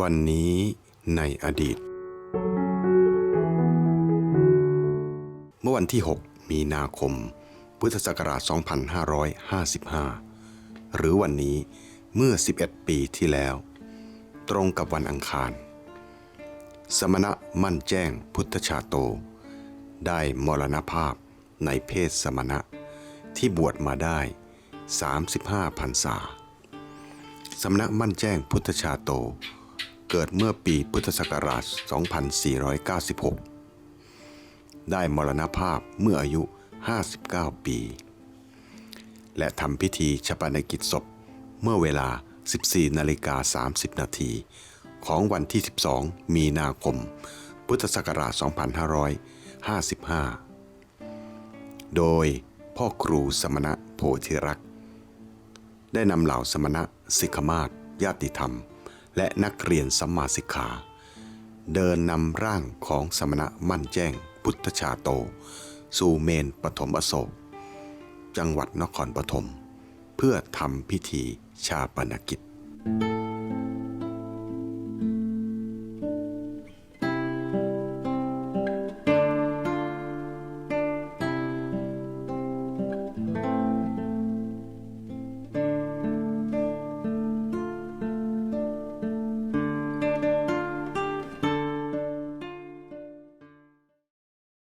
วันนี้ในอดีต เมื่อวันที่ 6 มีนาคม พุทธศักราช 2555 หรือวันนี้เมื่อ 11 ปีที่แล้ว ตรงกับวันอังคาร สมณะมั่นแจ้งพุทธชาโต ได้มรณภาพในเพศสมณะที่บวชมาได้ 35พรรษาสำนักมั่นแจ้งพุทธชาโต เกิดเมื่อปีพุทธศักราช 2496 ได้มรณภาพเมื่ออายุ 59 ปี และทำพิธีชปนกิจศพเมื่อเวลา 14 นาฬิกา 30 นาทีของวันที่ 12 มีนาคม พุทธศักราช 2555 โดยพ่อครูสมณะโพธิรักษ์ ได้นำเหล่าสมณะสิกขมาศญาติธรรม และนักเรียนสัมมาสิกขา เดินนำร่างของสมณะมั่นแจ้งพุทธชาโต สู่เมนปฐมอโศก จังหวัดนครปฐม เพื่อทำพิธีชาปนกิจ